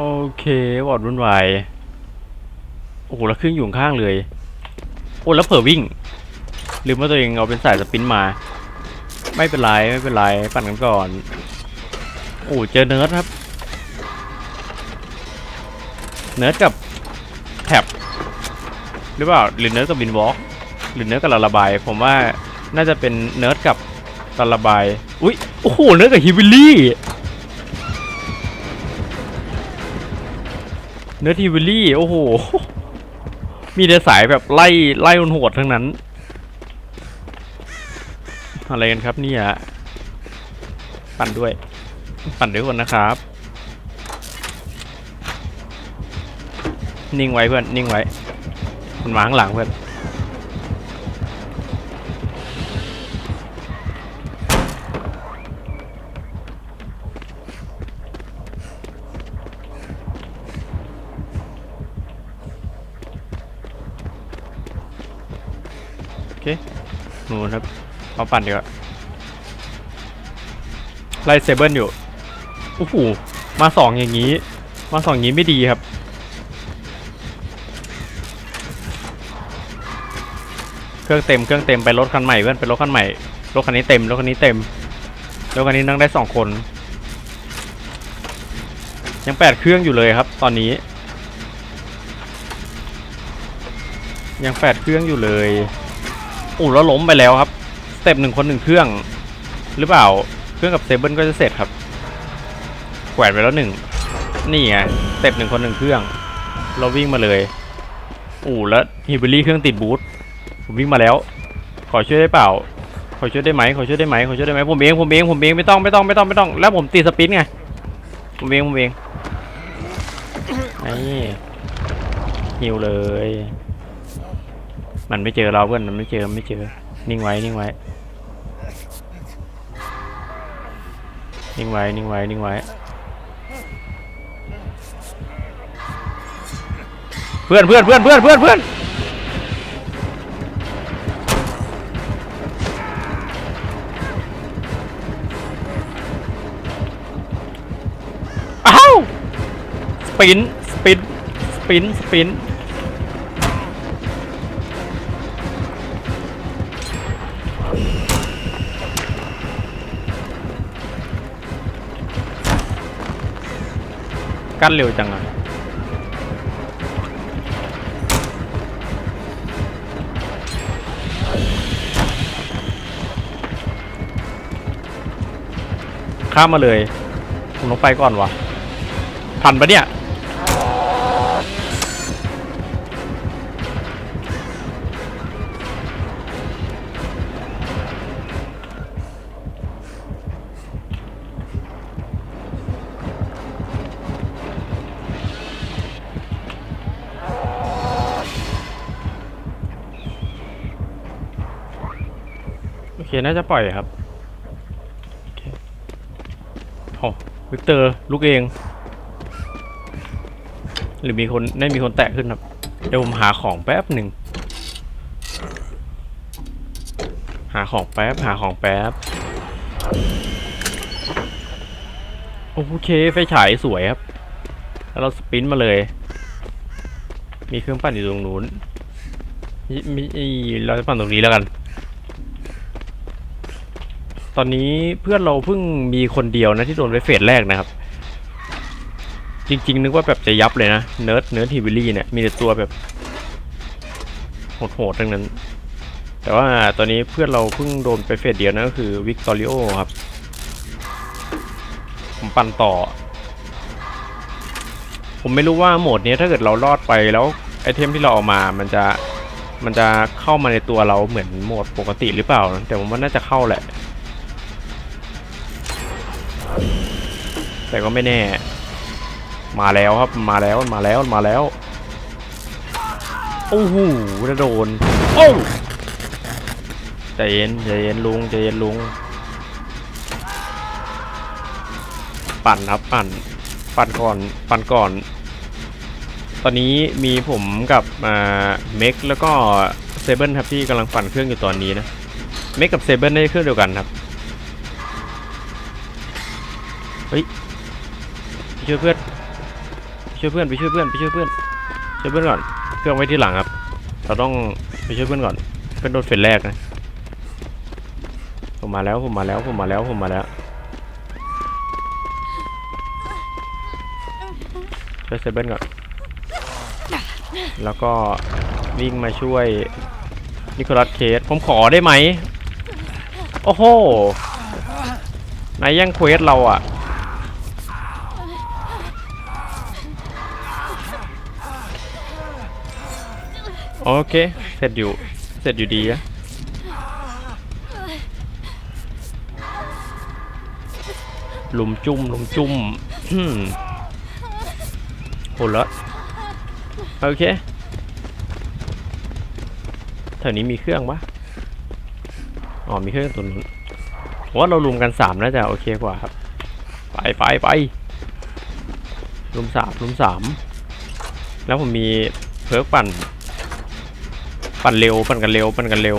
โอเควอดวุ่นวายโอ้โหแล้วเครื่องอยู่ข้างเลย โอ้แล้วเผลอวิ่งลืมว่าตัวเองเอาเป็นสายสปินมา ไม่เป็นไรไม่เป็นไรปั่นกันก่อน โอ้เจอเนิร์ดครับ เนิร์ดกับแท็บหรือเปล่าหรือเนิร์ดกับบินวอล์กหรือเนิร์ดกับลาลาบาย ผมว่าน่าจะเป็นเนิร์ดกับลาลาบาย อุ้ยโอ้โหเนิร์ดกับฮิวิลลี่ เนื้อทีวิลลี่ โอ้โห มีแต่สายแบบไล่ไล่โหดทั้งนั้น อะไรกันครับเนี่ย ปั่นด้วย ปั่นด้วยคนนะครับ นิ่งไว้เพื่อน นิ่งไว้มันมาข้างหลังเพื่อน เคหนูนครับมาปั่นดีกว่าไล่เซเบิลอยู่โอ้โหมาสองอย่างนี้ มาสองอย่างนี้ไม่ดีครับ เครื่องเต็มเครื่องเต็มไปรถคันใหม่เพื่อนไปรถคันใหม่รถคันนี้เต็มรถคันนี้เต็มรถคันนี้นั่งได้สองคน ยังแปดเครื่องอยู่เลยครับ ตอนนี้ ยังแปดเครื่องอยู่เลย โอ้แล้วล้มไปแล้วครับสเต็ปหนึ่งคนหนึ่งเครื่อง หรือเปล่าเครื่องกับเซเบิลก็จะเสร็จครับแขวนไปแล้วหนึ่งนี่ไงสเต็ปหนึ่งคนหนึ่งเครื่อง เราวิ่งมาเลยโอ้แล้วฮิบิลี่เครื่องติดบูทผมวิ่งมาแล้ว ขอช่วยได้เปล่า ขอช่วยได้ไหมขอช่วยได้ไหมขอช่วยได้ไหมผมเองผมเองผมเองไม่ต้องไม่ต้องไม่ต้องไม่ต้อง แล้วผมตีสปินไงผมเองผมเองนี่ฮิวเลย มันไม่เจอเราเพื่อนมันไม่เจอไม่เจอ นิ่งไว้นิ่งไว้ นิ่งไว้นิ่งไว้นิ่งไว้ เพื่อนเพื่อนเพื่อนเพื่อนเพื่อนเพื่อนอ้าวสปินสปินสปินสปิน กั้นเร็วจังอะข้ามมาเลย ผมต้องไปก่อนวะทันปะเนี่ย น่าจะปล่อยครับโอเคโอ้วิกเตอร์ลุกเอง หรือมีคนได้มีคนแตะขึ้นครับ เดี๋ยวผมหาของแป๊บหนึ่ง หาของแป๊บ หาของแป๊บ โอเค ไฟฉายสวยครับ แล้วเราสปินมาเลย มีเครื่องปั่นอยู่ตรงนู้นมิมิเราจะปั่นตรงนี้แล้วกัน ตอนนี้เพื่อนเราเพิ่งมีคนเดียวนะที่โดนไปเฟสแรกนะครับ จริง ๆ นึกว่าแบบจะยับเลยนะเนิร์ดเนิร์ดฮิวิลี่เนี่ยมีแต่ตัวแบบโหดๆทั้งนั้น แต่ว่าตอนนี้เพื่อนเราเพิ่งโดนไปเฟสเดียวนะก็คือวิกตอริโอครับผมปั่นต่อ ผมไม่รู้ว่าโหมดนี้ถ้าเกิดเรารอดไปแล้วไอเทมที่เราเอามามันจะมันจะเข้ามาในตัวเราเหมือนโหมดปกติหรือเปล่านะแต่ผมว่าน่าจะเข้าแหละ แต่ก็ไม่แน่ มาแล้วครับมาแล้วมาแล้วมาแล้วโอ้โหจะโดนโอ้ใจเย็นใจเย็นลุงใจเย็นลุง ปั่นครับปั่น ปั่นก่อนปั่นก่อน ตอนนี้มีผมกับอ่าเมกแล้วก็เซเบิลครับที่กำลังปั่นเครื่องอยู่ตอนนี้นะเมกกับเซเบิลได้เครื่องเดียวกันครับเฮ้ ช่วยเพื่อนช่วยเพื่อนไปช่วยเพื่อนไปช่วยเพื่อนช่วยเพื่อนก่อนเครื่องไว้ที่หลังครับ เราต้องไปช่วยเพื่อนก่อนเพื่อนโดนเฟสแรกนะผมมาแล้วผมมาแล้วผมมาแล้วผมมาแล้วช่วยเซเบิลก่อน แล้วก็วิ่งมาช่วยนิโคลัสเคสผมขอได้ไหม โอ้โหนายแย่งเควสเราอะ โอเค เสร็จอยู่ เสร็จอยู่ดีอะลุมจุ่มลุมจุ่มอืมโหละโอเคแถวนี้มีเครื่องปะอ๋อ มีเครื่องตัวนู้นว่าเราลุมกันสามน่าจะโอเคกว่าครับ ไปไปไปลุมสามลุมสามแล้วผมมีเพิร์กปั่น ปั่นเร็วปั่นกันเร็วปั่นกันเร็ว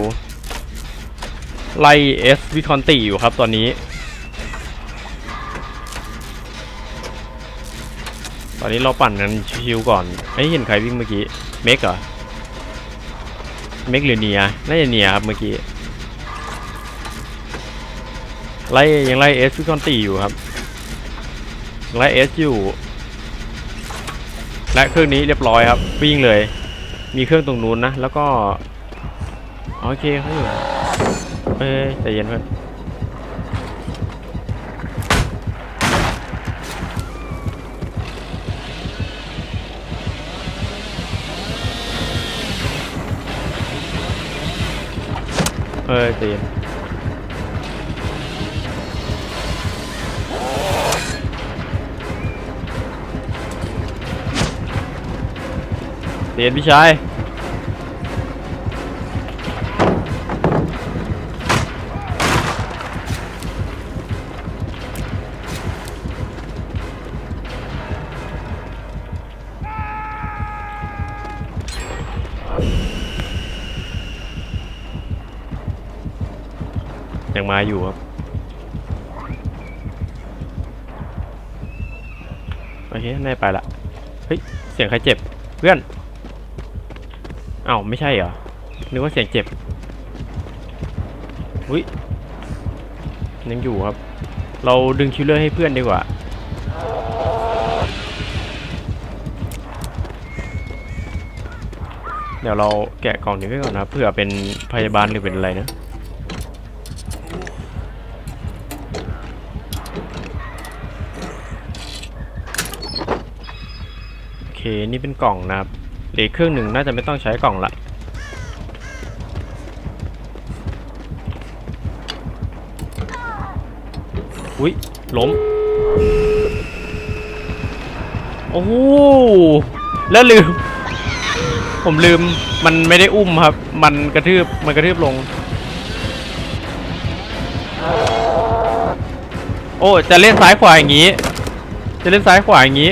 ไล่เอสวิคอนติอยู่ครับตอนนี้ ตอนนี้เราปั่นกันชิวๆก่อนไอ้เห็นใครวิ่งเมื่อกี้เมกเหรอเมกหรือเนียน่าจะเนียครับเมื่อกี้ไล่ยังไล่เอสวิคอนติอยู่ครับไล่เอสอยู่และเครื่องนี้เรียบร้อยครับวิ่งเลย มีเครื่องตรงนู้นนะ แล้วก็ โอเคเขาอยู่เอ้ยใจเย็นเพื่อนเอ้ยใจเย็น เย็นพี่ชาย ยังมาอยู่ครับ โอเคนายไปละ เฮ้ย เสียงใครเจ็บ เพื่อน อ้าวไม่ใช่เหรอ นึกว่าเสียงเจ็บ อุ้ยยังอยู่ครับ เราดึงคิลเลอร์ให้เพื่อนดีกว่า เดี๋ยวเราแกะกล่องนี้ไว้ก่อนนะเผื่อเป็นพยาบาลหรือเป็นอะไรนะโอเค นี่เป็นกล่องนะครับ หลือเครื่องหนึ่งน่าจะไม่ต้องใช้กล่องละอุ้ยล้ม โอ้โหแล้วลืม ผมลืมมันไม่ได้อุ้มครับ มันกระทืบมันกระทืบลง โอ้ จะเล่นซ้ายขวาอย่างนี้ จะเล่นซ้ายขวาอย่างนี้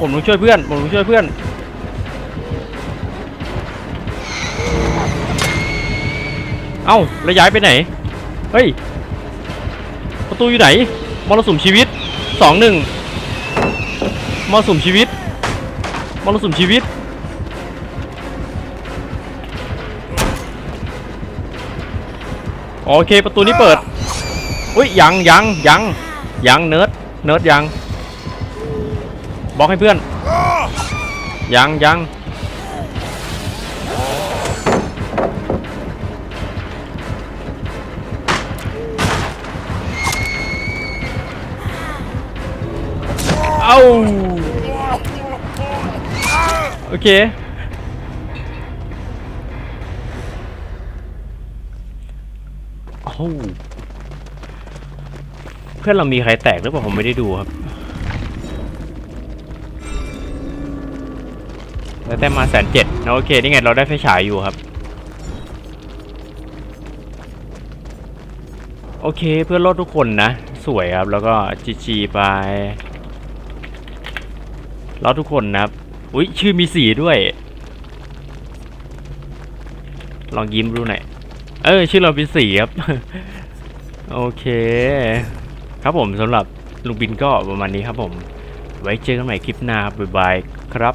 ผมต้องช่วยเพื่อน ผมต้องช่วยเพื่อน เอ้าแล้วย้ายไปไหน เฮ้ย ประตูอยู่ไหน มรสุมชีวิตสองหนึ่งมรสุมชีวิตมรสุมชีวิต โอเคประตูนี้เปิด อุ้ยยังยังยังยังเนิร์ดเนิร์ดยัง บล็อกให้เพื่อน ยังยังเอาโอเค โอ้าเพื่อนเรามีใครแตกหรือเปล่าผมไม่ได้ดูครับ แล้วแต่มาแสนเจ็ดโอเค นี่ไงเราได้ไฟฉายอยู่ครับ โอเคเพื่อนรอดทุกคนนะ สวยครับ แล้วก็จีจีไปรอดทุกคนนะครับ อุ้ยชื่อมีสีด้วย ลองยิ้มดูหน่อย เออ ชื่อเราเป็นสีครับ โอเค ครับผมสำหรับลุงบินก็ประมาณนี้ครับผม ไว้เจอกันใหม่คลิปหน้าบ๊ายบายครับ